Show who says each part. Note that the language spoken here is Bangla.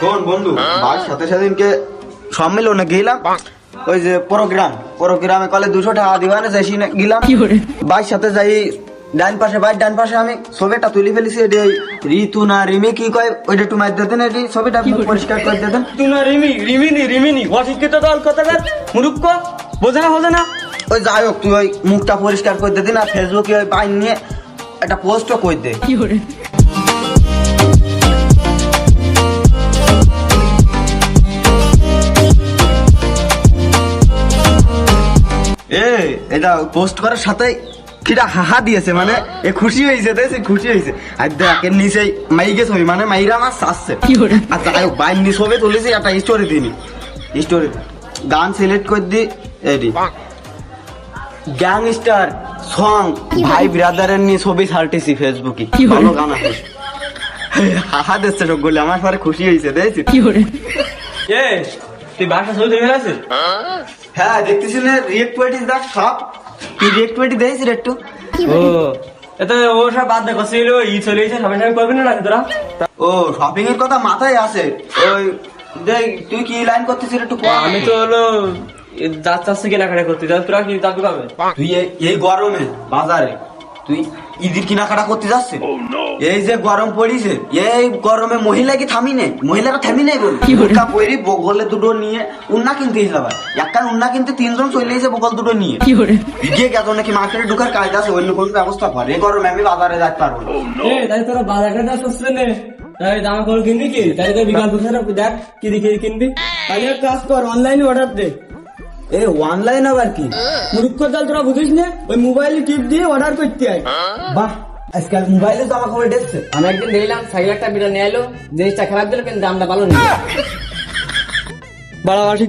Speaker 1: শোন বন্ধু? বাস সাথে সেদিনকে সম্মেলনে গেলাম। ওই যে প্রোগ্রাম প্রোগ্রামে কলে দুশো টাকা দিবানে যাই গেলাম। বাইর সাথে যাই ডান পাশে বাইর ডান পাশে আমি ছবিটা তুলি ফেলেছি। এটি ওই ঋতু না রিমি কি কয় ওইটা একটু মার দিতেন এটি ছবিটা পরিষ্কার করে দিতেন
Speaker 2: তুই না রিমি রিমিনি রিমিনি অশিক্ষিত দল কথাকার মুরুক্ষ বোঝে না বোঝে না?
Speaker 1: ওই যাই হোক তুই ওই মুখটা পরিষ্কার করে দিতেন আর ফেসবুকে ওই বাইন নিয়ে একটা পোস্টও করে দে। এ এটা পোস্ট করার সাথে কিটা হাহা দিয়েছে মানে এ খুশি হয়েছে তাই সে খুশি হয়েছে। আর দেখ এর নিচে মাইকে ছবি মানে মাইরা আমার চাচ্ছে আর হোক বাইর নিয়ে ছবি তুলেছি একটা স্টোরি দিনি স্টোরি গান সিলেক্ট করে দি এডি গ্যাংস্টার সং ভাই ব্রাদারের নিয়ে ছবি ছাড়তেছি ফেসবুকে ভালো গান আছে। হাহা দিচ্ছে সবগুলো আমার পরে খুশি হয়েছে দেখছি
Speaker 2: এ তুই বাসা ছবি দেখে আছিস
Speaker 1: হ্যাঁ দেখতেছি না রিয়েক্ট পার্টি দেখ সব তুই রিয়েক্ট পার্টি দেখছিস রে একটু
Speaker 2: ও এত ও সব বাদ দেখো ছিল ই চলে গেছে সবাই সবাই করবি না নাকি তোরা?
Speaker 1: ও শপিং এর কথা মাথায় আছে ওই দেখ তুই কি লাইন করতেছিস একটু
Speaker 2: আমি তো হলো দাঁত চাচ্ছে কেনাকাটা করতে তোরা কি দাঁত পাবে
Speaker 1: তুই এই গরমে বাজারে। তুই ঈদের কেনাকাটা করতে যাচ্ছে এই যে গরম পড়িছে এই গরমে মহিলা কি থামি নেই? মহিলারা থামি নেই বল। বোরকা পরি বগলে দুটো নিয়ে উন্না কিনতে যাবার একটা উন্না কিনতে তিনজন চলে এসে বগল দুটো নিয়ে। গিয়ে গেছো নাকি মার্কেটে ঢুকার কাজ আছে অন্য কোনো ব্যবস্থা করে। এই গরমে আমি বাজারে যাইতে পারব না।
Speaker 2: তাই তোরা বাজারে যাস নে। তাই জামা কাপড় কিনবি কি? তাই তো বিকাল দেখ কি দেখে কিনবি। তাহলে এক কাজ কর অনলাইনে অর্ডার দে।
Speaker 1: এই অনলাইন আবার কি?
Speaker 2: মুরুক্ষ দল তোরা বুঝিস না? ওই মোবাইলে টিপ দিয়ে অর্ডার করতে হয়
Speaker 1: বাহ আজকাল মোবাইলে জামা কাপড় দেখছে
Speaker 3: আমি একদিন দেখলাম সাইকেল একটা বিড়া নিয়ে এলো জিনিসটা খারাপ দিল কিন্তু দামটা ভালো নেই।
Speaker 2: বাড়াবাড়ি